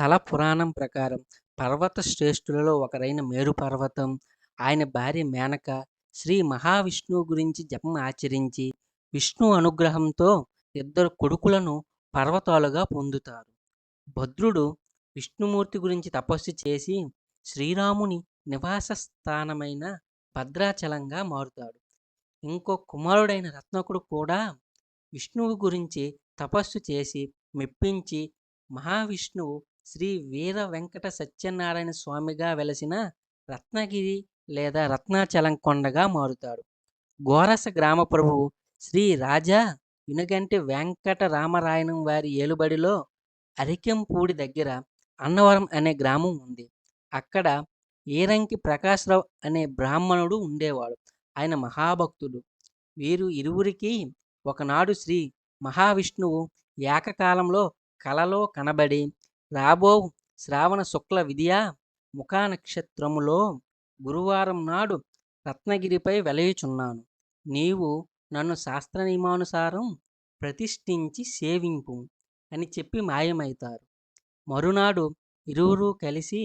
తల పురాణం ప్రకారం పర్వత శ్రేష్ఠులలో ఒకరైన మేరు పర్వతం ఆయన భార్య మేనక శ్రీ మహావిష్ణువు గురించి జపం ఆచరించి విష్ణు అనుగ్రహంతో ఇద్దరు కొడుకులను పర్వతాలుగా పొందుతారు. భద్రుడు విష్ణుమూర్తి గురించి తపస్సు చేసి శ్రీరాముని నివాస స్థానమైన భద్రాచలంగా మారుతాడు. ఇంకో కుమారుడైన రత్నకుడు కూడా విష్ణువు గురించి తపస్సు చేసి మెప్పించి మహావిష్ణువు శ్రీ వీర వెంకట సత్యనారాయణ స్వామిగా వెలసిన రత్నగిరి లేదా రత్నాచలం కొండగా మారుతాడు. గోరస గ్రామ ప్రభువు శ్రీ రాజా వినుగంటి వెంకట రామరాయణం వారి ఏలుబడిలో అరికెంపూడి దగ్గర అన్నవరం అనే గ్రామం ఉంది. అక్కడ ఈరంకి ప్రకాశ్రావు అనే బ్రాహ్మణుడు ఉండేవాడు. ఆయన మహాభక్తుడు. వీరు ఇరువురికి ఒకనాడు శ్రీ మహావిష్ణువు ఏకకాలంలో కలలో కనబడి రాబో శ్రావణ శుక్ల విద్య ముఖానక్షత్రములో గురువారం నాడు రత్నగిరిపై వెలయుచున్నాను. నీవు నన్ను శాస్త్ర నియమానుసారం ప్రతిష్ఠించి సేవింపు అని చెప్పి మాయమవుతారు మరునాడు ఇరువురు కలిసి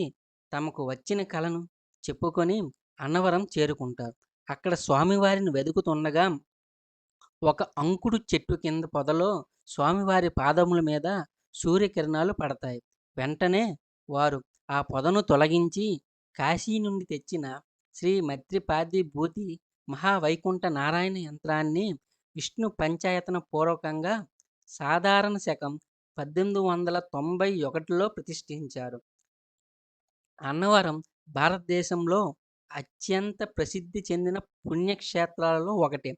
తమకు వచ్చిన కలను చెప్పుకొని అన్నవరం చేరుకుంటారు. అక్కడ స్వామివారిని వెతుకుతుండగా ఒక అంకుడు చెట్టు కింద పొదలో స్వామివారి పాదముల మీద సూర్యకిరణాలు పడతాయి. వెంటనే వారు ఆ పొదను తొలగించి కాశీ నుండి తెచ్చిన శ్రీ మద్రిపాది భూతి మహావైకుంఠ నారాయణ యంత్రాన్ని విష్ణు పంచాయతన పూర్వకంగా సాధారణ శకం పద్దెనిమిది వందల తొంభై ఒకటిలో ప్రతిష్ఠించారు. అన్నవరం భారతదేశంలో అత్యంత ప్రసిద్ధి చెందిన పుణ్యక్షేత్రాలలో ఒకటి.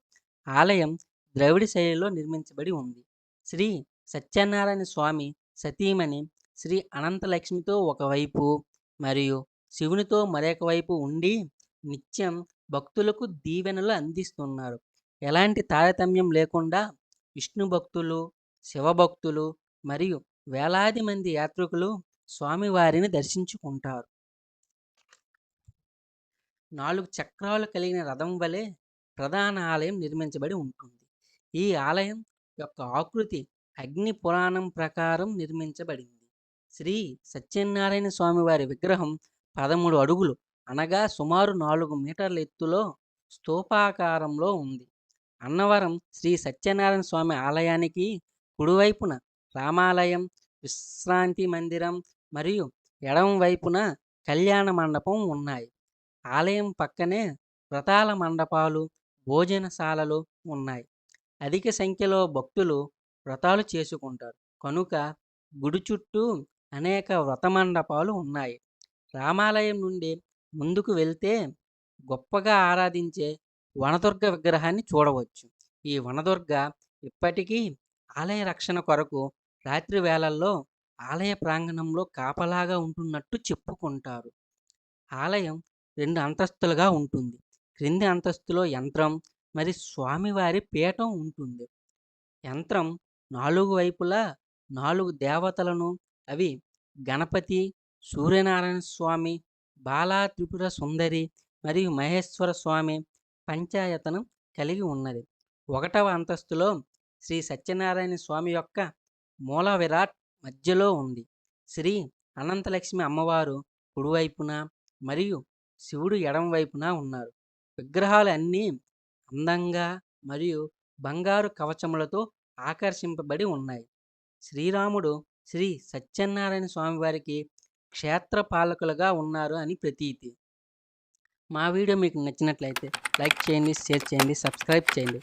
ఆలయం ద్రవిడ శైలిలో నిర్మించబడి ఉంది. శ్రీ సత్యనారాయణ స్వామి సతీమణి శ్రీ అనంతలక్ష్మితో ఒకవైపు మరియు శివునితో మరొక వైపు ఉండి నిత్యం భక్తులకు దీవెనలు అందిస్తున్నారు. ఎలాంటి తారతమ్యం లేకుండా విష్ణు భక్తులు శివభక్తులు మరియు వేలాది మంది యాత్రికులు స్వామివారిని దర్శించుకుంటారు. నాలుగు చక్రాలు కలిగిన రథం వలె ప్రధాన ఆలయం నిర్మించబడి ఉంటుంది. ఈ ఆలయం యొక్క ఆకృతి అగ్ని పురాణం ప్రకారం నిర్మించబడింది. శ్రీ సత్యనారాయణ స్వామివారి విగ్రహం పదమూడు అడుగులు అనగా సుమారు నాలుగు మీటర్ల ఎత్తులో స్తూపాకారంలో ఉంది. అన్నవరం శ్రీ సత్యనారాయణ స్వామి ఆలయానికి కుడివైపున రామాలయం విశ్రాంతి మందిరం మరియు ఎడం వైపున కళ్యాణ మండపం ఉన్నాయి. ఆలయం పక్కనే వ్రతాల మండపాలు భోజనశాలలు ఉన్నాయి. అధిక సంఖ్యలో భక్తులు వ్రతాలు చేసుకుంటారు. కనుక గుడి చుట్టూ అనేక వ్రత మండపాలు ఉన్నాయి. రామాలయం నుండి ముందుకు వెళ్తే గొప్పగా ఆరాధించే వనదుర్గ విగ్రహాన్ని చూడవచ్చు. ఈ వనదుర్గ ఇప్పటికీ ఆలయ రక్షణ కొరకు రాత్రి వేళల్లో ఆలయ ప్రాంగణంలో కాపలాగా ఉంటున్నట్టు చెప్పుకుంటారు. ఆలయం రెండు అంతస్తులుగా ఉంటుంది. క్రింది అంతస్తులో యంత్రం మరి స్వామివారి పీఠం ఉంటుంది. యంత్రం నాలుగు వైపులా నాలుగు దేవతలను అవి గణపతి సూర్యనారాయణ స్వామి బాలా త్రిపుర సుందరి మరియు మహేశ్వర స్వామి పంచాయతనం కలిగి ఉన్నది. ఒకటవ అంతస్తులో శ్రీ సత్యనారాయణ స్వామి యొక్క మూల విరాట్ మధ్యలో ఉంది. శ్రీ అనంతలక్ష్మి అమ్మవారు కుడివైపున మరియు శివుడు ఎడం వైపున ఉన్నారు. విగ్రహాలు అన్నీ అందంగా మరియు బంగారు కవచములతో ఆకర్షింపబడి ఉన్నాయి. శ్రీరాముడు శ్రీ సత్యనారాయణ స్వామివారికి క్షేత్ర పాలకులుగా ఉన్నారు అని ప్రతీతి. మా వీడియో మీకు నచ్చినట్లయితే లైక్ చేయండి షేర్ చేయండి సబ్స్క్రైబ్ చేయండి.